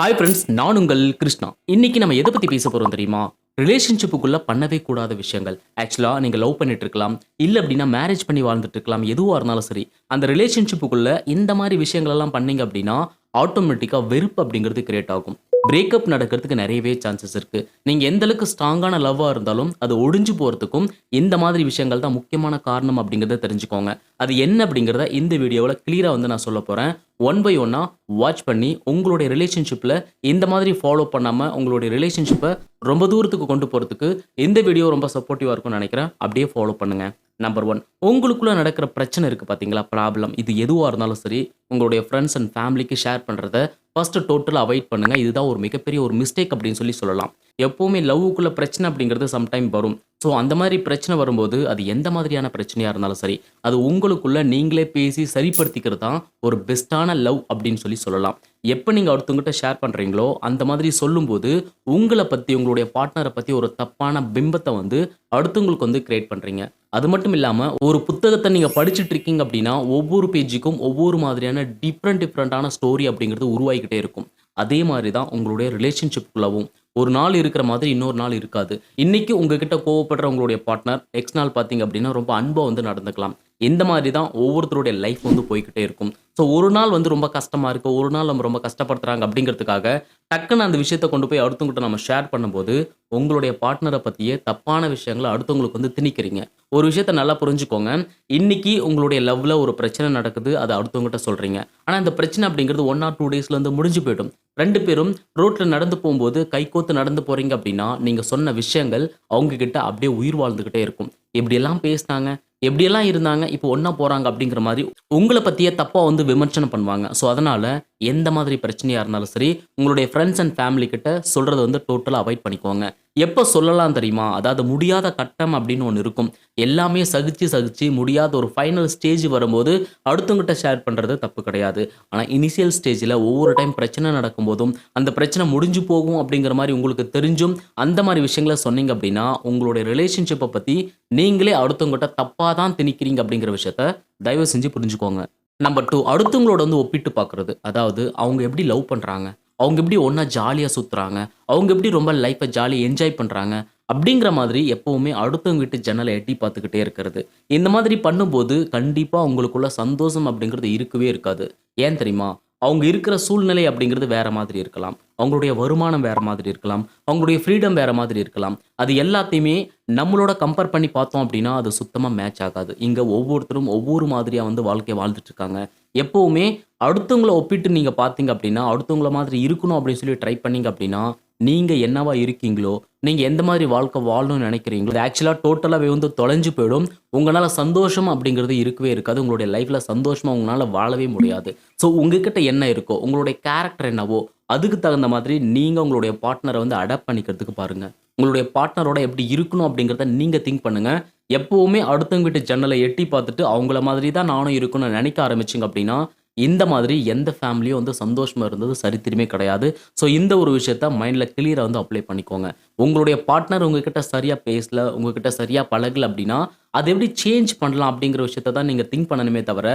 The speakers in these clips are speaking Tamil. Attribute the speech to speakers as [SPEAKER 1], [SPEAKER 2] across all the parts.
[SPEAKER 1] ஹாய் ஃப்ரெண்ட்ஸ் நான் உங்கள் கிருஷ்ணா. இன்னைக்கு நம்ம எதை பற்றி பேச போகிறோம் தெரியுமா? ரிலேஷன்ஷிப்புக்குள்ளே பண்ணவே கூடாத விஷயங்கள். ஆக்சுவலாக நீங்கள் லவ் பண்ணிட்டு இருக்கலாம். இல்லை அப்படின்னா மேரேஜ் பண்ணி வாழ்ந்துட்டு இருக்கலாம். எதுவாக இருந்தாலும் சரி. அந்த ரிலேஷன்ஷிப்புக்குள்ளே இந்த மாதிரி விஷயங்களெல்லாம் பண்ணீங்க அப்படின்னா ஆட்டோமேட்டிக்காக வெறுப்பு அப்படிங்கிறது கிரியேட் ஆகும். பிரேக்கப் நடக்கிறதுக்கு நிறையவே சான்சஸ் இருக்குது நீங்கள் எந்தளவுக்கு ஸ்ட்ராங்கான லவ்வாக இருந்தாலும் அது ஒடிஞ்சு போகிறதுக்கும் இந்த மாதிரி விஷயங்கள் தான் முக்கியமான காரணம் அப்படிங்கிறத தெரிஞ்சுக்கோங்க. அது என்ன அப்படிங்கிறத இந்த வீடியோவில் கிளியராக வந்து நான் சொல்ல போகிறேன் ஒன் பை ஒன்னாக வாட்ச் பண்ணி உங்களுடைய ரிலேஷன்ஷிப்பில் இந்த மாதிரி ஃபாலோ பண்ணாமல் உங்களுடைய ரிலேஷன்ஷிப்பை ரொம்ப தூரத்துக்கு கொண்டு போகிறதுக்கு இந்த வீடியோ ரொம்ப சப்போர்ட்டிவாக இருக்கும்னு நினைக்கிறேன். அப்படியே ஃபாலோ பண்ணுங்கள் நம்பர் ஒன் உங்களுக்குள்ளே நடக்கிற பிரச்சனை இருக்குது பார்த்தீங்களா ப்ராப்ளம் இது எதுவாக இருந்தாலும் சரி உங்களுடைய ஃப்ரெண்ட்ஸ் அண்ட் ஃபேமிலிக்கு ஷேர் பண்ணுறத ஃபஸ்ட்டு டோட்டலாக அவாய்ட் பண்ணுங்கள் இதுதான் ஒரு மிகப்பெரிய ஒரு மிஸ்டேக் அப்படின்னு சொல்லி சொல்லலாம். எப்போவுமே லவ்வுக்குள்ளே பிரச்சனை அப்படிங்கிறது சம்டைம் வரும். ஸோ அந்த மாதிரி பிரச்சனை வரும்போது அது எந்த மாதிரியான பிரச்சனையாக இருந்தாலும் சரி அது உங்களுக்குள்ளே நீங்களே பேசி சரிப்படுத்திக்கிறது தான் ஒரு பெஸ்ட்டான லவ் அப்படின்னு சொல்லி சொல்லலாம். எப்போ நீங்கள் அடுத்தவங்ககிட்ட ஷேர் பண்ணுறீங்களோ அந்த மாதிரி சொல்லும்போது உங்களை பற்றி உங்களுடைய பார்ட்னரை பற்றி ஒரு தப்பான பிம்பத்தை வந்து அடுத்தவங்களுக்கு வந்து கிரியேட் பண்ணுறீங்க அது மட்டும் இல்லாமல் ஒரு புத்தகத்தை நீங்கள் படிச்சுட்டு இருக்கீங்க அப்படின்னா ஒவ்வொரு பேஜுக்கும் ஒவ்வொரு மாதிரியான டிஃப்ரெண்ட் டிஃப்ரெண்ட்டான ஸ்டோரி அப்படிங்கிறது மாறிக்கிட்டே இருக்கும். அதே மாதிரி தான் உங்களுடைய ரிலேஷன்ஷிப்குள்ளவும் ஒரு நாள் இருக்கிற மாதிரி இன்னொரு நாள் இருக்காது. இன்னைக்கு உங்ககிட்ட கோவப்படுற உங்களுடைய பார்ட்னர் நெக்ஸ்ட் நாள் பார்த்தீங்க அப்படின்னா ரொம்ப அன்பாக வந்து நடந்துக்கலாம். இந்த மாதிரி தான் ஒவ்வொருத்தருடைய லைஃப் வந்து போய்கிட்டே இருக்கும். ஸோ ஒரு நாள் வந்து ரொம்ப கஷ்டமாக இருக்குது ஒரு நாள் நம்ம ரொம்ப கஷ்டப்படுத்துகிறாங்க அப்படிங்கிறதுக்காக டக்குன்னு அந்த விஷயத்தை கொண்டு போய் அடுத்தவங்ககிட்ட நம்ம ஷேர் பண்ணும்போது உங்களுடைய பார்ட்னரை பற்றியே தப்பான விஷயங்களை அடுத்தவங்களுக்கு வந்து திணிக்கிறீங்க. ஒரு விஷயத்த நல்லா புரிஞ்சுக்கோங்க. இன்னைக்கு உங்களுடைய லவ்வில் ஒரு பிரச்சனை நடக்குது அதை அடுத்தவங்ககிட்ட சொல்கிறீங்க ஆனால் இந்த பிரச்சனை அப்படிங்கிறது ஒன் ஆர் டூ டேஸ்லருந்து முடிஞ்சு போயிடும். ரெண்டு பேரும் ரோட்ல நடந்து போகும்போது கைகோத்து நடந்து போறீங்க அப்படின்னா நீங்க சொன்ன விஷயங்கள் அவங்க கிட்ட அப்படியே உயிர் வாழ்ந்துகிட்டே இருக்கும். எப்படியெல்லாம் பேசினாங்க? எப்படியெல்லாம் இருந்தாங்க? இப்போ ஒன்றா போகிறாங்க அப்படிங்கிற மாதிரி உங்களை பற்றியே தப்பாக வந்து விமர்சனம் பண்ணுவாங்க. ஸோ அதனால் எந்த மாதிரி பிரச்சனையாக இருந்தாலும் சரி உங்களுடைய ஃப்ரெண்ட்ஸ் அண்ட் ஃபேமிலி கிட்ட சொல்கிறத வந்து டோட்டலாக அவாய்ட் பண்ணிக்கோங்க. எப்போ சொல்லலாம் தெரியுமா? அதாவது முடியாத கட்டம் அப்படின்னு ஒன்று இருக்கும். எல்லாமே சகிச்சு சகிச்சு முடியாத ஒரு ஃபைனல் ஸ்டேஜ் வரும்போது அடுத்தவங்ககிட்ட ஷேர் பண்ணுறது தப்பு கிடையாது. ஆனால் இனிஷியல் ஸ்டேஜில் ஒவ்வொரு டைம் பிரச்சனை நடக்கும்போதும் அந்த பிரச்சனை முடிஞ்சு போகும் அப்படிங்கிற மாதிரி உங்களுக்கு தெரிஞ்சும் அந்த மாதிரி விஷயங்களை சொன்னீங்க அப்படின்னா உங்களுடைய ரிலேஷன்ஷிப்பை பற்றி நீங்களே அடுத்தவங்ககிட்ட தப்பாக தான் திணிக்கிறீங்க அப்படிங்கிற விஷயத்த தயவு செஞ்சு புரிஞ்சுக்கோங்க. நம்பர் டூ அடுத்தவங்களோட வந்து ஒப்பிட்டு பார்க்குறது. அதாவது அவங்க எப்படி லவ் பண்ணுறாங்க அவங்க எப்படி ஒன்றா ஜாலியாக சுற்றுறாங்க அவங்க எப்படி ரொம்ப லைஃப்பை ஜாலியாக என்ஜாய் பண்ணுறாங்க அப்படிங்கிற மாதிரி எப்போவுமே அடுத்தவங்க வீட்டு ஜன்னலை எட்டி பார்த்துக்கிட்டே இருக்கிறது. இந்த மாதிரி பண்ணும்போது கண்டிப்பாக உங்களுக்குள்ள சந்தோஷம் அப்படிங்கிறது இருக்கவே இருக்காது. ஏன் தெரியுமா? அவங்க இருக்கிற சூழ்நிலை அப்படிங்கிறது வேற மாதிரி இருக்கலாம். அவங்களுடைய வருமானம் வேற மாதிரி இருக்கலாம். அவங்களுடைய ஃப்ரீடம் வேற மாதிரி இருக்கலாம். அது எல்லாத்தையுமே நம்மளோட கம்பேர் பண்ணி பார்த்தோம் அப்படின்னா அது சுத்தமாக மேட்ச் ஆகாது. இங்கே ஒவ்வொருத்தரும் ஒவ்வொரு மாதிரியாக வந்து வாழ்க்கையை வாழ்ந்துட்டு இருக்காங்க. எப்போவுமே அடுத்தவங்கள ஒப்பிட்டு நீங்கள் பார்த்தீங்க அப்படின்னா அடுத்தவங்கள மாதிரி இருக்கணும் அப்படின்னு சொல்லி ட்ரை பண்ணீங்க அப்படின்னா நீங்கள் என்னவா இருக்கீங்களோ நீங்கள் எந்த மாதிரி வாழ்க்கை வாழணும்னு நினைக்கிறீங்களோ ஆக்சுவலாக டோட்டலாகவே வந்து தொலைஞ்சு போயிடும். உங்களால் சந்தோஷம் அப்படிங்கிறது இருக்கவே இருக்காது. உங்களுடைய லைஃப்பில் சந்தோஷமாக உங்களால் வாழவே முடியாது. ஸோ உங்ககிட்ட என்ன இருக்கோ உங்களுடைய கேரக்டர் என்னவோ அதுக்கு தகுந்த மாதிரி நீங்கள் உங்களுடைய பார்ட்னரை வந்து அடாப்ட் பண்ணிக்கிறதுக்கு பாருங்கள் உங்களுடைய பார்ட்னரோட எப்படி இருக்கணும் அப்படிங்கிறத நீங்கள் திங்க் பண்ணுங்கள் எப்போவுமே அடுத்தவங்க வீட்டு ஜன்னலை எட்டி பார்த்துட்டு அவங்கள மாதிரி தான் நானும் இருக்கணும்னு நினைக்க ஆரம்பிச்சிங்க அப்படின்னா இந்த மாதிரி எந்த ஃபேமிலியும் வந்து சந்தோஷமாக இருந்தது சரித்திரமே கிடையாது. ஸோ இந்த ஒரு விஷயத்த மைண்டில் கிளியராக வந்து அப்ளை பண்ணிக்கோங்க. உங்களுடைய பார்ட்னர் உங்ககிட்ட சரியாக பேசல உங்ககிட்ட சரியாக பழகல அப்படின்னா அதை எப்படி சேஞ்ச் பண்ணலாம் அப்படிங்கிற விஷயத்த தான் நீங்கள் திங்க் பண்ணணுமே தவிர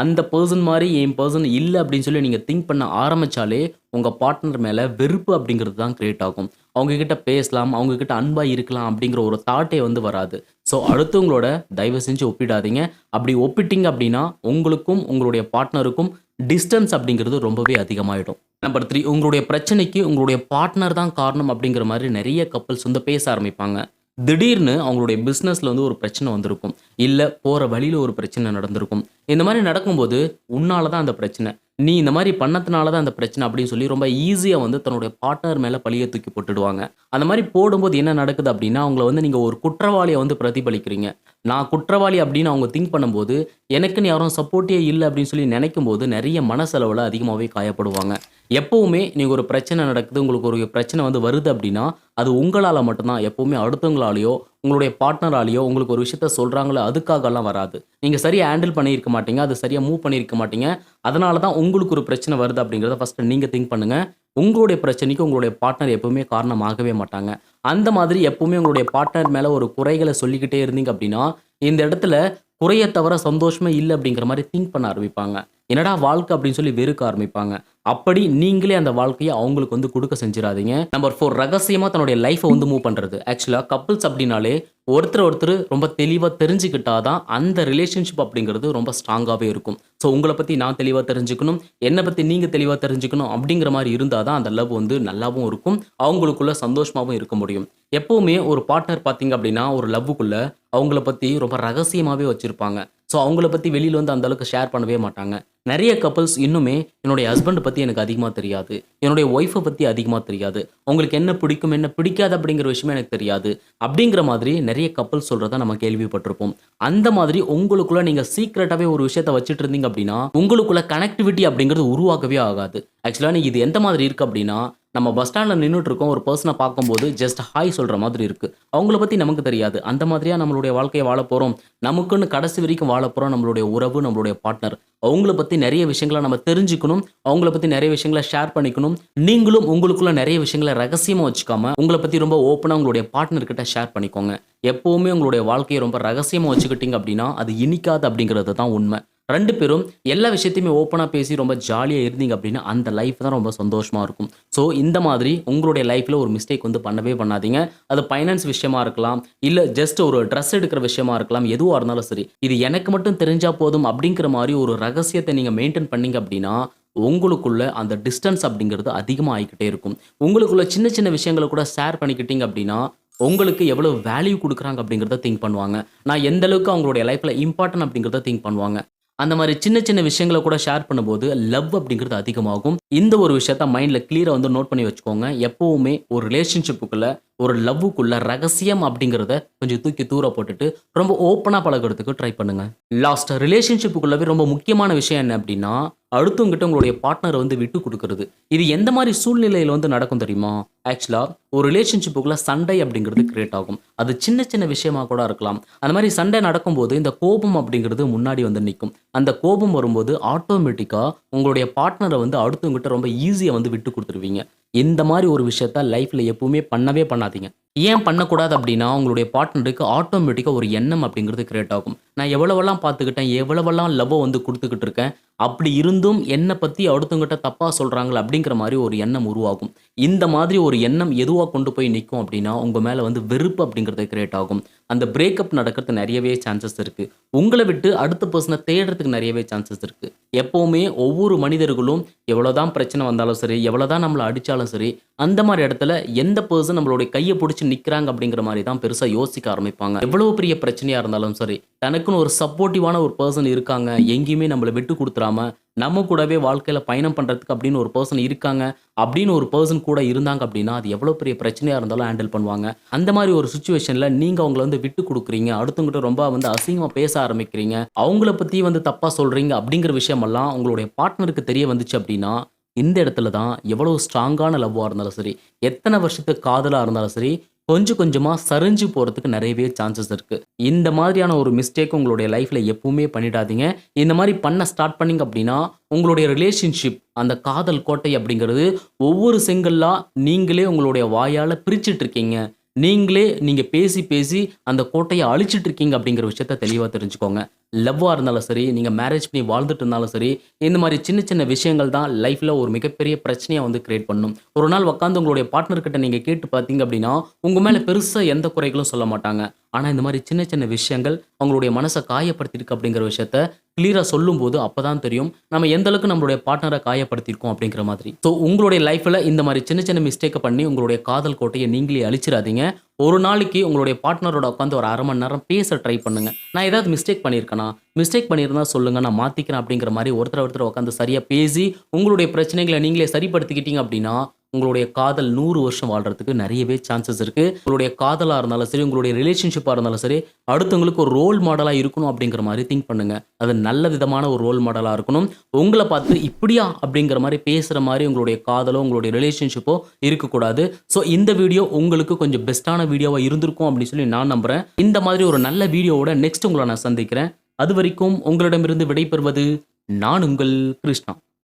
[SPEAKER 1] அந்த பர்சன் மாதிரி என் பர்சன் இல்லை அப்படின்னு சொல்லி நீங்கள் திங்க் பண்ண ஆரம்பித்தாலே உங்கள் பார்ட்னர் மேலே வெறுப்பு அப்படிங்கிறது தான் க்ரியேட் ஆகும். அவங்கக்கிட்ட பேசலாம் அவங்கக்கிட்ட அன்பாக இருக்கலாம் அப்படிங்கிற ஒரு தாட்டே வந்து வராது. ஸோ அடுத்தவங்களோட தயவு செஞ்சு ஒப்பிடாதீங்க. அப்படி ஒப்பிட்டீங்க அப்படின்னா உங்களுக்கும் உங்களுடைய பார்ட்னருக்கும் டிஸ்டன்ஸ் அப்படிங்கிறது ரொம்பவே அதிகமாகிடும் நம்பர் த்ரீ உங்களுடைய பிரச்சனைக்கு உங்களுடைய பார்ட்னர் தான் காரணம் அப்படிங்கிற மாதிரி நிறைய கப்பல்ஸ் வந்து பேச ஆரம்பிப்பாங்க. திடீர்னு அவங்களுடைய பிஸ்னஸில் வந்து ஒரு பிரச்சனை வந்திருக்கும். இல்லை போகிற வழியில் ஒரு பிரச்சனை நடந்திருக்கும். இந்த மாதிரி நடக்கும்போது உன்னால தான் அந்த பிரச்சனை. நீ இந்த மாதிரி பண்ணதுனால தான் அந்த பிரச்சனை அப்படின்னு சொல்லி ரொம்ப ஈஸியாக வந்து தன்னுடைய பார்ட்னர் மேலே பழியை தூக்கி போட்டுடுவாங்க. அந்த மாதிரி போடும்போது என்ன நடக்குது அப்படின்னா அவங்கள வந்து நீங்கள் ஒரு குற்றவாளியை வந்து பிரதிபலிக்கிறீங்க. நான் குற்றவாளி அப்படின்னு அவங்க திங்க் பண்ணும்போது எனக்குன்னு யாரும் சப்போர்ட்டே இல்லை அப்படின்னு சொல்லி நினைக்கும் போது நிறைய மனசெலவில் அதிகமாகவே காயப்படுவாங்க. எப்போவுமே நீங்கள் ஒரு பிரச்சனை நடக்குது உங்களுக்கு ஒரு பிரச்சனை வந்து வருது அப்படின்னா அது உங்களால் மட்டும்தான் எப்போவுமே அடுத்தவங்களாலேயோ உங்களுடைய பார்ட்னராலேயோ உங்களுக்கு ஒரு விஷயத்த சொல்கிறாங்களோ அதுக்காகலாம் வராது. நீங்கள் சரியாக ஹேண்டில் பண்ணியிருக்க மாட்டீங்க அது சரியாக மூவ் பண்ணியிருக்க மாட்டீங்க. அதனால தான் உங்களுக்கு ஒரு பிரச்சனை வருது அப்படிங்கிறத ஃபஸ்ட்டு நீங்கள் திங்க் பண்ணுங்கள் உங்களுடைய பிரச்சனைக்கு உங்களுடைய பார்ட்னர் எப்பவுமே காரணமாகவே மாட்டாங்க. அந்த மாதிரி எப்பவுமே உங்களுடைய பார்ட்னர் மேலே ஒரு குறைகளை சொல்லிக்கிட்டே இருந்தீங்க அப்படின்னா இந்த இடத்துல குறைய தவிர சந்தோஷமே இல்லை அப்படிங்கிற மாதிரி திங்க் பண்ண ஆரம்பிப்பாங்க. என்னடா வாழ்க்கை அப்படின்னு சொல்லி வெறுக்க ஆரம்பிப்பாங்க. அப்படி நீங்களே அந்த வாழ்க்கையை அவங்களுக்கு வந்து கொடுக்க செஞ்சிடாதீங்க. நம்பர் ஃபோர் ரகசியமாக தன்னுடைய லைஃப்பை வந்து மூவ் பண்ணுறது ஆக்சுவலாக கப்புள்ஸ் அப்படின்னாலே ஒருத்தர் ஒருத்தர் ரொம்ப தெளிவாக தெரிஞ்சுக்கிட்டாதான் அந்த ரிலேஷன்ஷிப் அப்படிங்கிறது ரொம்ப ஸ்ட்ராங்காகவே இருக்கும். ஸோ உங்களை பற்றி நான் தெளிவாக தெரிஞ்சுக்கணும் என்னை பற்றி நீங்கள் தெளிவாக தெரிஞ்சுக்கணும் அப்படிங்கிற மாதிரி இருந்தால் தான் அந்த லவ் வந்து நல்லாவும் இருக்கும் அவங்களுக்குள்ள சந்தோஷமாகவும் இருக்க முடியும். எப்போவுமே ஒரு பார்ட்னர் பார்த்தீங்க அப்படின்னா ஒரு லவ்வுக்குள்ளே அவங்கள பற்றி ரொம்ப ரகசியமாகவே வச்சுருப்பாங்க. ஸோ அவங்கள பற்றி வெளியில் வந்து அந்த அளவுக்கு ஷேர் பண்ணவே மாட்டாங்க. நிறைய கப்பல்ஸ் இன்னுமே என்னுடைய ஹஸ்பண்டை பற்றி எனக்கு அதிகமாக தெரியாது. என்னுடைய ஒய்ஃபை பற்றி அதிகமாக தெரியாது. அவங்களுக்கு என்ன பிடிக்கும் என்ன பிடிக்காது அப்படிங்கிற விஷயமே எனக்கு தெரியாது. அப்படிங்கிற மாதிரி நிறைய கப்பல்ஸ் சொல்கிறத நம்ம கேள்விப்பட்டிருப்போம். அந்த மாதிரி உங்களுக்குள்ள நீங்கள் சீக்ரெட்டாகவே ஒரு விஷயத்த வச்சுட்டு இருந்தீங்க அப்படின்னா உங்களுக்குள்ள கனெக்டிவிட்டி அப்படிங்கிறது உருவாக்கவே ஆகாது. ஆக்சுவலாக நீங்கள் இது எந்த மாதிரி இருக்குது அப்படின்னா நம்ம பஸ் ஸ்டாண்டில் நின்றுட்டு இருக்கோம் ஒரு பர்சனை பார்க்கும்போது ஜஸ்ட் ஹாய் சொல்கிற மாதிரி இருக்குது அவங்கள பற்றி நமக்கு தெரியாது. அந்த மாதிரியாக நம்மளுடைய வாழ்க்கையை வாழ போகிறோம் நமக்குன்னு கடைசி வரைக்கும் வாழ போகிறோம் நம்மளுடைய உறவு நம்மளுடைய பார்ட்னர் அவங்கள பற்றி நிறைய விஷயங்களை நம்ம தெரிஞ்சுக்கணும். அவங்கள பற்றி நிறைய விஷயங்களை ஷேர் பண்ணிக்கணும். நீங்களும் உங்களுக்குள்ள நிறைய விஷயங்களை ரகசியமாக வச்சுக்காம உங்களை பற்றி ரொம்ப ஓப்பனாக உங்களுடைய பார்ட்னர்கிட்ட ஷேர் பண்ணிக்கோங்க. எப்போவுமே உங்களுடைய வாழ்க்கையை ரொம்ப ரகசியமாக வச்சுக்கிட்டீங்க அப்படின்னா அது இனிக்காது அப்படிங்கிறது தான் உண்மை. ரெண்டு பேரும் எல்லா விஷயத்தையுமே ஓப்பனாக பேசி ரொம்ப ஜாலியாக இருந்தீங்க அப்படின்னா அந்த லைஃப் தான் ரொம்ப சந்தோஷமாக இருக்கும். ஸோ இந்த மாதிரி உங்களுடைய லைஃப்பில் ஒரு மிஸ்டேக் வந்து பண்ணவே பண்ணாதீங்க. அது ஃபைனான்ஸ் விஷயமா இருக்கலாம் இல்லை ஜஸ்ட் ஒரு ட்ரெஸ் எடுக்கிற விஷயமா இருக்கலாம் எதுவாக இருந்தாலும் சரி. இது எனக்கு மட்டும் தெரிஞ்சால் போதும் அப்படிங்கிற மாதிரி ஒரு ரகசியத்தை நீங்கள் மெயின்டைன் பண்ணீங்க அப்படின்னா உங்களுக்குள்ள அந்த டிஸ்டன்ஸ் அப்படிங்கிறது அதிகமாக ஆகிக்கிட்டே இருக்கும். உங்களுக்குள்ள சின்ன சின்ன விஷயங்களை கூட ஷேர் பண்ணிக்கிட்டீங்க அப்படின்னா உங்களுக்கு எவ்வளோ வேல்யூ கொடுக்குறாங்க அப்படிங்கிறத திங்க் பண்ணுவாங்க. நான் எந்த அளவுக்கு அவங்களுடைய லைஃப்பில் இம்பார்ட்டன்ட் அப்படிங்கிறத திங்க் பண்ணுவாங்க. அந்த மாதிரி சின்ன சின்ன விஷயங்களை கூட ஷேர் பண்ணும்போது லவ் அப்படிங்கிறது அதிகமாகும். இந்த ஒரு விஷயத்த மைண்டில் கிளியராக வந்து நோட் பண்ணி வச்சுக்கோங்க. எப்போவுமே ஒரு ரிலேஷன்ஷிப்புக்குள்ள ஒரு லவ்வுக்குள்ள ரகசியம் அப்படிங்கிறத கொஞ்சம் தூக்கி தூர போட்டுட்டு ரொம்ப ஓப்பனாக பழகிறதுக்கு ட்ரை பண்ணுங்க. லாஸ்ட் ரிலேஷன்ஷிப்புக்குள்ளவே ரொம்ப முக்கியமான விஷயம் என்ன அப்படின்னா அடுத்தவங்கிட்ட உங்களுடைய பார்ட்னரை வந்து விட்டு கொடுக்கறது. இது எந்த மாதிரி சூழ்நிலையில் வந்து நடக்கும் தெரியுமா? ஆக்சுவலாக ஒரு ரிலேஷன்ஷிப்புக்குள்ள சண்டை அப்படிங்கிறது கிரியேட் ஆகும். அது சின்ன சின்ன விஷயமாக கூட இருக்கலாம். அந்த மாதிரி சண்டை நடக்கும்போது இந்த கோபம் அப்படிங்கிறது முன்னாடி வந்து நிற்கும். அந்த கோபம் வரும்போது ஆட்டோமேட்டிக்காக உங்களுடைய பார்ட்னரை வந்து அடுத்தவங்கிட்ட ரொம்ப ஈஸியாக வந்து விட்டு கொடுத்துருவீங்க. இந்த மாதிரி ஒரு விஷயத்த லைஃப்பில் எப்பவுமே பண்ணவே பண்ணாதீங்க. ஏன் பண்ணக்கூடாது அப்படின்னா உங்களுடைய பார்ட்னருக்கு ஆட்டோமேட்டிக்காக ஒரு எண்ணம் அப்படிங்கிறது கிரியேட் ஆகும். நான் எவ்வளவெல்லாம் பார்த்துக்கிட்டேன் எவ்வளவெல்லாம் லவ்வை வந்து கொடுத்துக்கிட்டு இருக்கேன் அப்படி இருந்தும் என்னை பற்றி அடுத்தவங்கிட்ட தப்பாக சொல்கிறாங்களே அப்படிங்கிற மாதிரி ஒரு எண்ணம் உருவாகும். இந்த மாதிரி ஒரு எண்ணம் எதுவாக கொண்டு போய் நிற்கும் அப்படின்னா உங்கள் மேலே வந்து வெறுப்பு அப்படிங்கிறது கிரியேட் ஆகும். அந்த பிரேக்கப் நடக்கிறது நிறையவே சான்சஸ் இருக்குது உங்களை விட்டு அடுத்த பர்சனை தேடுறதுக்கு நிறையவே சான்சஸ் இருக்குது எப்போவுமே ஒவ்வொரு மனிதர்களும் எவ்வளோதான் பிரச்சனை வந்தாலும் சரி எவ்வளோதான் நம்மளை அடித்தாலும் சரி அந்த மாதிரி இடத்துல எந்த பர்சன் நம்மளுடைய கையை பிடிச்சி நிற்கிறாங்க அப்படிங்கிற மாதிரி தான் பெருசாக யோசிக்க ஆரம்பிப்பாங்க. எவ்வளோ பெரிய பிரச்சனையாக இருந்தாலும் சரி தனக்குன்னு ஒரு சப்போர்ட்டிவான ஒரு பர்சன் இருக்காங்க எங்கேயுமே நம்மளை விட்டு கொடுத்துறாம நம்ம கூடவே வாழ்க்கையில் பயணம் பண்ணுறதுக்கு அப்படின்னு ஒரு பர்சன் இருக்காங்க. அப்படின்னு ஒரு பர்சன் கூட இருந்தாங்க அப்படின்னா அது எவ்வளோ பெரிய பிரச்சனையாக இருந்தாலும் ஹேண்டில் பண்ணுவாங்க. அந்த மாதிரி ஒரு சுச்சுவேஷனில் நீங்கள் அவங்கள வந்து விட்டு கொடுக்குறீங்க. அடுத்தவங்கிட்ட ரொம்ப வந்து அசிங்கமாக பேச ஆரம்பிக்கிறீங்க. அவங்கள பற்றி வந்து தப்பாக சொல்கிறீங்க அப்படிங்கிற விஷயமெல்லாம் உங்களுடைய பார்ட்னருக்கு தெரிய வந்துச்சு அப்படின்னா இந்த இடத்துல தான் எவ்வளோ ஸ்ட்ராங்கான லவ்வாக இருந்தாலும் சரி எத்தனை வருஷத்துக்கு காதலாக இருந்தாலும் சரி கொஞ்சம் கொஞ்சமாக சரிஞ்சு போகிறதுக்கு நிறையவே சான்சஸ் இருக்குது இந்த மாதிரியான ஒரு மிஸ்டேக் உங்களுடைய லைஃப்பில் எப்பவுமே பண்ணிடாதீங்க. இந்த மாதிரி பண்ண ஸ்டார்ட் பண்ணிங்க அப்படின்னா உங்களுடைய ரிலேஷன்ஷிப் அந்த காதல் கோட்டை அப்படிங்கிறது ஒவ்வொரு செங்கல்லாக நீங்களே உங்களுடைய வாயால் பிரிச்சுட்டு இருக்கீங்க. நீங்களே நீங்கள் பேசி பேசி அந்த கோட்டையை அழிச்சிட்டு இருக்கீங்க அப்படிங்கிற விஷயத்த தெளிவாக தெரிஞ்சுக்கோங்க. லவ்வாக இருந்தாலும் சரி நீங்கள் மேரேஜ் பண்ணி வாழ்ந்துட்டு இருந்தாலும் சரி இந்த மாதிரி சின்ன சின்ன விஷயங்கள் தான் லைஃப்பில் ஒரு மிகப்பெரிய பிரச்சனையாக வந்து கிரியேட் பண்ணும். ஒரு நாள் உட்காந்து உங்களுடைய பார்ட்னர்கிட்ட நீங்கள் கேட்டு பார்த்தீங்க அப்படின்னா உங்கள் மேலே பெருசாக எந்த குறைகளும் சொல்ல மாட்டாங்க. ஆனால் இந்த மாதிரி சின்ன சின்ன விஷயங்கள் அவங்களுடைய மனசை காயப்படுத்தியிருக்கு அப்படிங்கிற விஷயத்த கிளியராக சொல்லும்போது அப்போ தான் தெரியும் நம்ம எந்த அளவுக்கு நம்மளுடைய பார்ட்னரை காயப்படுத்தியிருக்கோம் அப்படிங்கிற மாதிரி. ஸோ உங்களுடைய லைஃப்பில் இந்த மாதிரி சின்ன சின்ன மிஸ்டேக்கை பண்ணி உங்களுடைய காதல் கோட்டையை நீங்களே அழிச்சிடாதீங்க. ஒரு நாளைக்கு உங்களுடைய பார்ட்னரோட உட்காந்து ஒரு அரை மணி நேரம் பேச ட்ரை பண்ணுங்க. நான் ஏதாவது மிஸ்டேக் பண்ணியிருக்கேன் மிஸ்டேக் பண்ணியிருந்தா சொல்லுங்க நான் மாற்றிக்கிறேன் அப்படிங்கிற மாதிரி ஒருத்தர் ஒருத்தர் உட்காந்து சரியாக பேசி உங்களுடைய பிரச்சனைகளை நீங்களே சரிப்படுத்திக்கிட்டீங்க அப்படின்னா உங்களுடைய காதல் நூறு வருஷம் வாழ்கிறதுக்கு நிறையவே சான்சஸ் இருக்குது உங்களுடைய காதலாக இருந்தாலும் சரி உங்களுடைய ரிலேஷன்ஷிப்பாக இருந்தாலும் சரி அடுத்தவங்களுக்கு ஒரு ரோல் மாடலாக இருக்கணும் அப்படிங்கிற மாதிரி திங்க் பண்ணுங்கள் அது நல்ல விதமான ஒரு ரோல் மாடலாக இருக்கணும். உங்களை பார்த்து இப்படியா அப்படிங்கிற மாதிரி பேசுகிற மாதிரி உங்களுடைய காதலோ உங்களுடைய ரிலேஷன்ஷிப்போ இருக்கக்கூடாது. ஸோ இந்த வீடியோ உங்களுக்கு கொஞ்சம் பெஸ்ட்டான வீடியோவாக இருந்திருக்கும் அப்படின்னு சொல்லி நான் நம்புகிறேன் இந்த மாதிரி ஒரு நல்ல வீடியோவோட நெக்ஸ்ட் உங்களை நான் சந்திக்கிறேன். அது வரைக்கும் உங்களிடமிருந்து விடைபெறுவது நான் உங்கள் கிருஷ்ணா.